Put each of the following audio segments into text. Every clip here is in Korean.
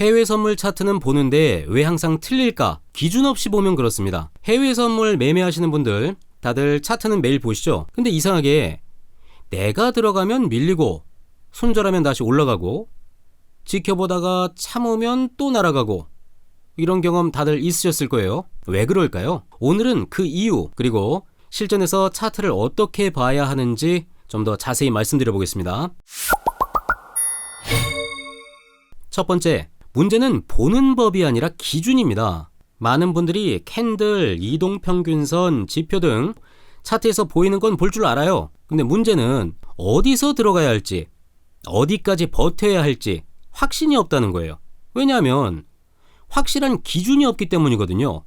해외 선물 차트는 보는데 왜 항상 틀릴까? 기준 없이 보면 그렇습니다. 해외 선물 매매하시는 분들 다들 차트는 매일 보시죠? 근데 이상하게 내가 들어가면 밀리고 손절하면 다시 올라가고 지켜보다가 참으면 또 날아가고 이런 경험 다들 있으셨을 거예요. 왜 그럴까요? 오늘은 그 이유 그리고 실전에서 차트를 어떻게 봐야 하는지 좀 더 자세히 말씀드려 보겠습니다. 첫 번째, 문제는 보는 법이 아니라 기준입니다. 많은 분들이 캔들, 이동평균선, 지표 등 차트에서 보이는 건 볼 줄 알아요. 근데 문제는 어디서 들어가야 할지, 어디까지 버텨야 할지 확신이 없다는 거예요. 왜냐하면 확실한 기준이 없기 때문이거든요.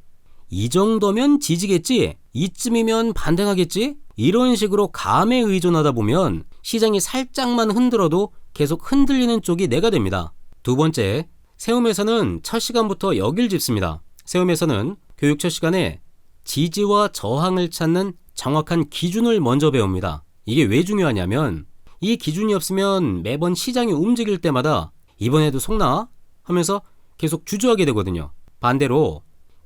이 정도면 지지겠지? 이쯤이면 반등하겠지? 이런 식으로 감에 의존하다 보면 시장이 살짝만 흔들어도 계속 흔들리는 쪽이 내가 됩니다. 두 번째, 세움에서는 첫 시간부터 여길 짚습니다. 세움에서는 교육 첫 시간에 지지와 저항을 찾는 정확한 기준을 먼저 배웁니다. 이게 왜 중요하냐면 이 기준이 없으면 매번 시장이 움직일 때마다 이번에도 속나 하면서 계속 주저하게 되거든요. 반대로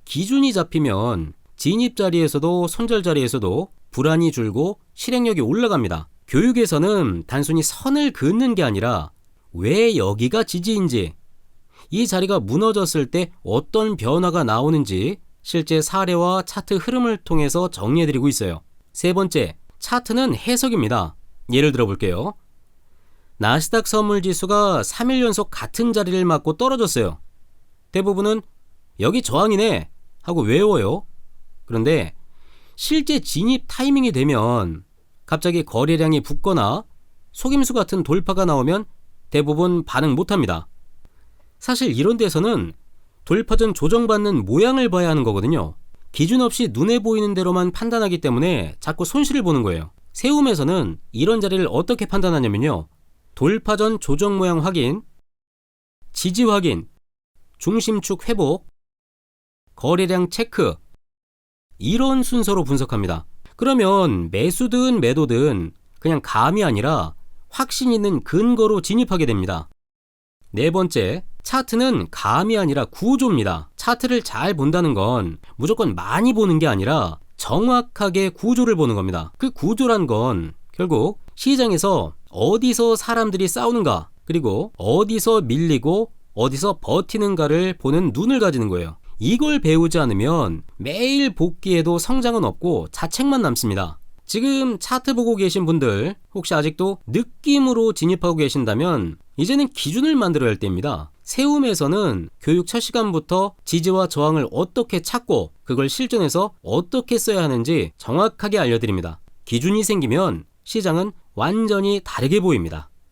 기준이 잡히면 진입 자리에서도 손절 자리에서도 불안이 줄고 실행력이 올라갑니다. 교육에서는 단순히 선을 긋는 게 아니라 왜 여기가 지지인지 이 자리가 무너졌을 때 어떤 변화가 나오는지 실제 사례와 차트 흐름을 통해서 정리해드리고 있어요. 세 번째, 차트는 해석입니다. 예를 들어 볼게요. 나스닥 선물 지수가 3일 연속 같은 자리를 맞고 떨어졌어요. 대부분은 여기 저항이네 하고 외워요. 그런데 실제 진입 타이밍이 되면 갑자기 거래량이 붙거나 속임수 같은 돌파가 나오면 대부분 반응 못 합니다. 사실 이런 데서는 돌파 전 조정받는 모양을 봐야 하는 거거든요. 기준 없이 눈에 보이는 대로만 판단하기 때문에 자꾸 손실을 보는 거예요. 세움에서는 이런 자리를 어떻게 판단하냐면요. 돌파 전 조정 모양 확인, 지지 확인, 중심축 회복, 거래량 체크, 이런 순서로 분석합니다. 그러면 매수든 매도든 그냥 감이 아니라 확신 있는 근거로 진입하게 됩니다. 네 번째, 차트는 감이 아니라 구조입니다. 차트를 잘 본다는 건 무조건 많이 보는 게 아니라 정확하게 구조를 보는 겁니다. 그 구조란 건 결국 시장에서 어디서 사람들이 싸우는가, 그리고 어디서 밀리고 어디서 버티는가를 보는 눈을 가지는 거예요. 이걸 배우지 않으면 매일 복귀해도 성장은 없고 자책만 남습니다. 지금 차트 보고 계신 분들 혹시 아직도 느낌으로 진입하고 계신다면 이제는 기준을 만들어야 할 때입니다. 세움에서는 교육 첫 시간부터 지지와 저항을 어떻게 찾고 그걸 실전에서 어떻게 써야 하는지 정확하게 알려드립니다. 기준이 생기면 시장은 완전히 다르게 보입니다.